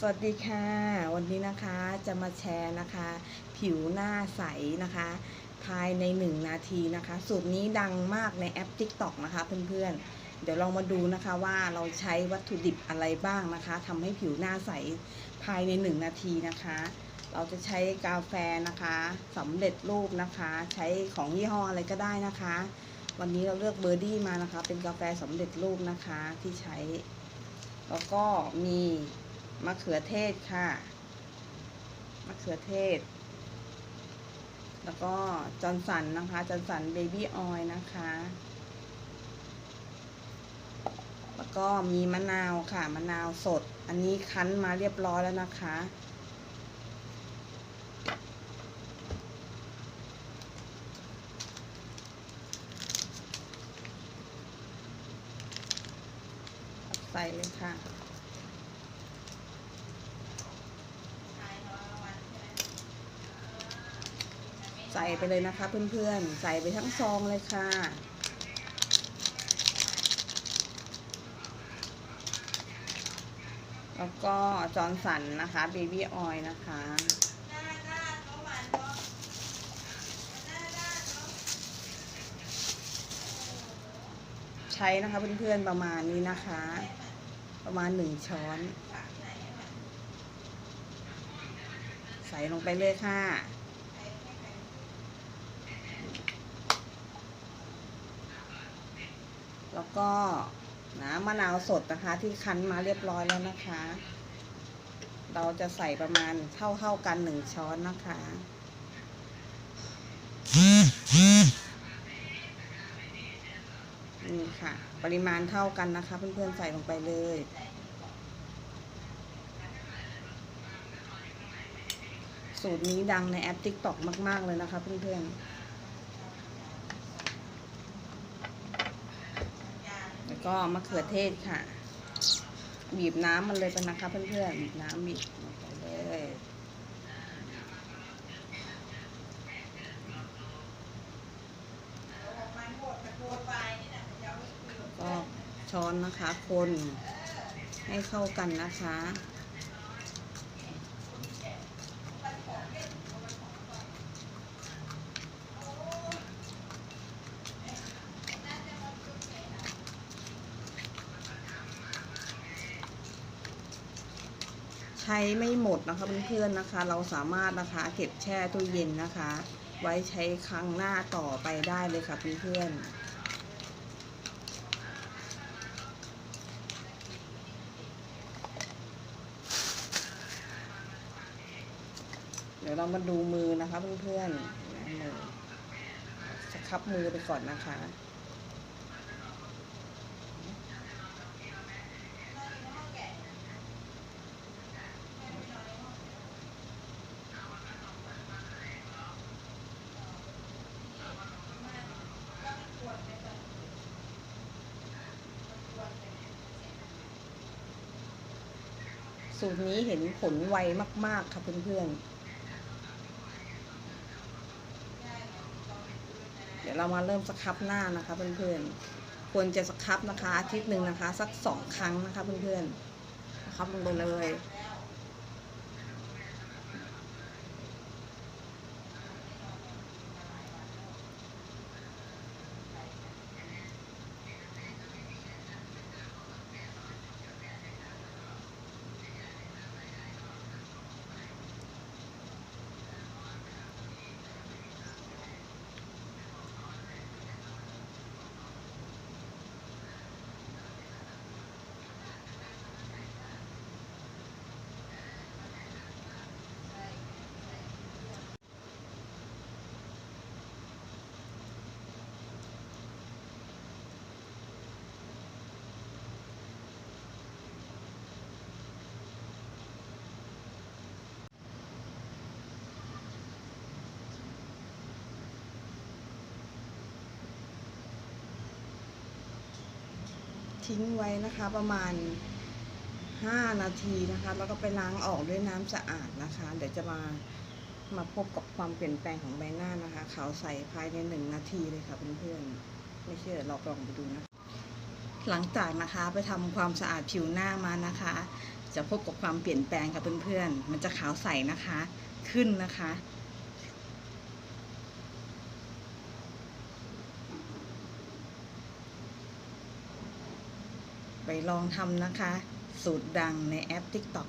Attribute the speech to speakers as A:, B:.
A: สวัสดีค่ะ วันนี้นะคะจะมาแชร์นะคะ ผิวหน้าใสนะคะ ภายใน 1 นาทีนะคะ สูตรนี้ดังมากในแอป TikTok นะคะเพื่อนๆ เดี๋ยวลองมาดูนะคะว่าเราใช้วัตถุดิบอะไรบ้างนะคะทำให้ผิวหน้าใสภายใน 1 นาทีนะคะ เราจะใช้กาแฟนะคะสำเร็จรูปนะคะ ใช้ของยี่ห้ออะไรก็ได้นะคะ วันนี้เราเลือกเบอร์ดี้มานะคะ เป็นกาแฟสำเร็จรูปนะคะที่ใช้ แล้วก็มี มะเขือเทศค่ะ มะเขือเทศ แล้วก็จอนสันนะคะ จอนสันเบบี้ออยนะคะ แล้วก็มีมะนาวค่ะ มะนาวสด อันนี้คั้นมาเรียบร้อยแล้วนะคะ ใส่เลยค่ะ ใส่ไปเลยนะคะเพื่อนๆ ใส่ไปทั้งซองเลยค่ะ แล้วก็จอร์นสันนะคะเบบี้ออยนะคะใช้นะคะเพื่อนๆประมาณนี้นะคะ ประมาณหนึ่งช้อน ใส่ลงไปเลยค่ะ แล้วก็น้ำมะนาวสดนะคะ ที่คั้นมาเรียบร้อยแล้วนะคะ เราจะใส่ประมาณเท่าเท่าๆกันหนึ่งช้อนนะคะนี่ค่ะ ปริมาณเท่ากันนะคะ เพื่อนๆใส่ลงไปเลยสูตรนี้ดังในแอป TikTok มาก ๆ เลยนะคะเพื่อนๆ แล้ว ก็มะเขือเทศค่ะ บีบน้ำมันเลยไปนะคะเพื่อนๆบีบน้ำบีบลงไปเลยก็ช้อนนะคะ คนให้เข้ากันนะคะ ใช้ไม่หมดนะคะเพื่อนๆนะคะ เราสามารถนะคะเก็บแช่ตู้เย็นนะคะ ไว้ใช้ครั้งหน้าต่อไปได้เลยค่ะเพื่อนๆเดี๋ยวเรามาดูมือนะคะเพื่อนๆมือสครับมือไปก่อนนะคะ สูตรนี้เห็นผลไวมาก ๆ ค่ะเพื่อนๆ เดี๋ยวเรามาเริ่มสครับหน้านะคะเพื่อนๆ ควรจะสครับนะคะอาทิตย์หนึ่งนะคะ สักสองครั้งนะคะเพื่อนๆสครับลงไปเลย ทิ้งไว้นะคะประมาณ 5 นาทีนะคะ แล้วก็ไปล้างออกด้วยน้ำสะอาดนะคะ เดี๋ยวจะมามาพบกับความเปลี่ยนแปลงของใบหน้านะคะ ขาวใสภายในหนึ่งนาทีเลยค่ะเพื่อนๆไม่เชื่อเราลองไปดูนะหลังจากนะคะไปทำความสะอาดผิวหน้ามานะคะ จะพบกับความเปลี่ยนแปลงค่ะเพื่อนๆมันจะขาวใสนะคะ ขึ้นนะคะ ไปลองทำนะคะ สูตรดังในแอป TikTok